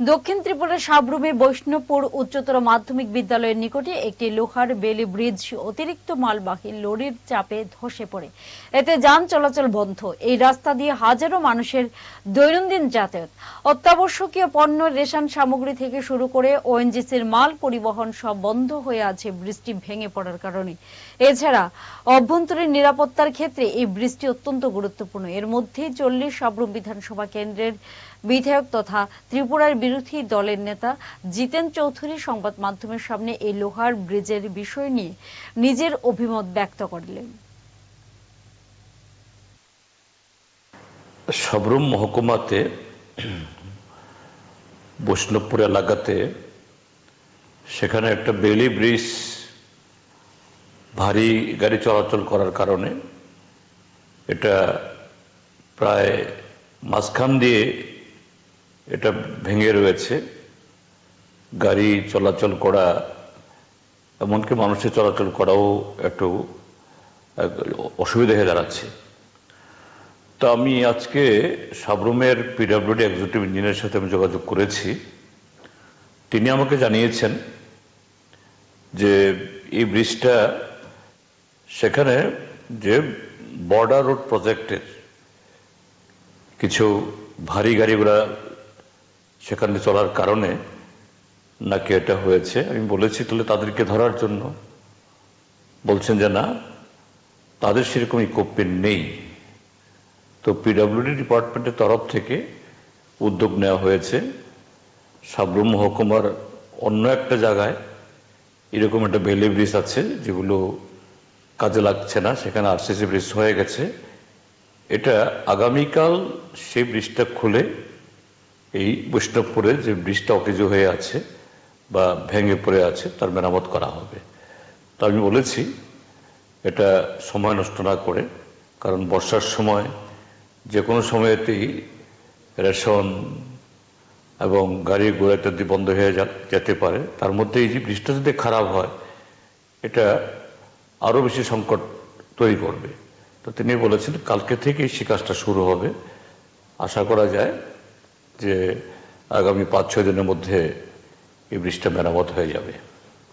দক্ষিণ ত্রিপুরার সাবরুমে বৈষ্ণবপুর উচ্চতর মাধ্যমিক বিদ্যালয়ের নিকটে একটি লোহার বেলি ব্রিজ অতিরিক্ত মালবাহী লরির চাপে ধসে পড়ে। এতে যান চলাচল বন্ধ। এই রাস্তা দিয়ে হাজারো মানুষের দৈনন্দিন যাতায়াত। অত্যাবশ্যকীয় পণ্য, রেশন সামগ্রী থেকে শুরু করে ওএনজিসির মাল পরিবহন সব বন্ধ হয়ে আছে বৃষ্টি ভেঙে পড়ার কারণে। এছাড়া অভ্যন্তরীণ নিরাপত্তার ক্ষেত্রে এই বৃষ্টি অত্যন্ত গুরুত্বপূর্ণ। এর মধ্যেই চল্লিশ সাবরুম বিধানসভা কেন্দ্রের বিধায়ক তথা ত্রিপুরার বিরোধী দলের নেতা জিতেন চৌধুরী সংবাদ মাধ্যমের সামনে এই লোহার ব্রিজের বিষয় নিয়ে নিজের অভিমত ব্যক্ত করলেন। সবরুম মহকুমাতে, বৈষ্ণবপুর এলাকাতে সেখানে একটা বেলি ব্রিজ, ভারী গাড়ি চলাচল করার কারণে এটা প্রায় মাঝখান দিয়ে এটা ভেঙে রয়েছে। গাড়ি চলাচল করা, এমনকি মানুষের চলাচল করাও একটু, এক, অসুবিধা হয়ে দাঁড়াচ্ছে। তো আমি আজকে সাবরুমের পিডাব্লিউডি এক্সিকিউটিভ ইঞ্জিনিয়ারের সাথে আমি যোগাযোগ করেছি। তিনি আমাকে জানিয়েছেন যে এই ব্রিজটা সেখানে যে বর্ডার রোড প্রজেক্টের কিছু ভারী গাড়িগুলা সেখানে চলার কারণে নাকি এটা হয়েছে? আমি বলেছি তাহলে তাদেরকে ধরার জন্য। বলছেন যে না, তাদের সেরকম ইকুইপমেন্ট নেই। তো পিডব্লিউডি ডিপার্টমেন্টের তরফ থেকে উদ্যোগ নেওয়া হয়েছে। সাবরুম মহকুমার অন্য একটা জায়গায় এরকম একটা ভ্যালি ব্রিজ আছে, যেগুলো কাজে লাগছে না। সেখানে আরসিসি ব্রিজ হয়ে গেছে। এটা আগামীকাল সেই ব্রিজটা খুলে এই বৈষ্ণবপুরে যে ব্রিজটা অকেজ হয়ে আছে বা ভেঙে পড়ে আছে, তার মেরামত করা হবে। তো আমি বলেছি, এটা সময় নষ্ট না করে, কারণ বর্ষার সময় যে কোনো সময়তেই রেশন এবং গাড়ি ঘোড়া ইত্যাদি বন্ধ হয়ে যেতে পারে। তার মধ্যে এই যে ব্রিজটা যদি খারাপ হয়, এটা আরও বেশি সংকট তৈরি করবে। তো তিনি বলেছেন, কালকে থেকেই সে কাজটা শুরু হবে। আশা করা যায় যে আগামী পাঁচ ছয় দিনের মধ্যে এই ব্রিজটা মেরামত হয়ে যাবে।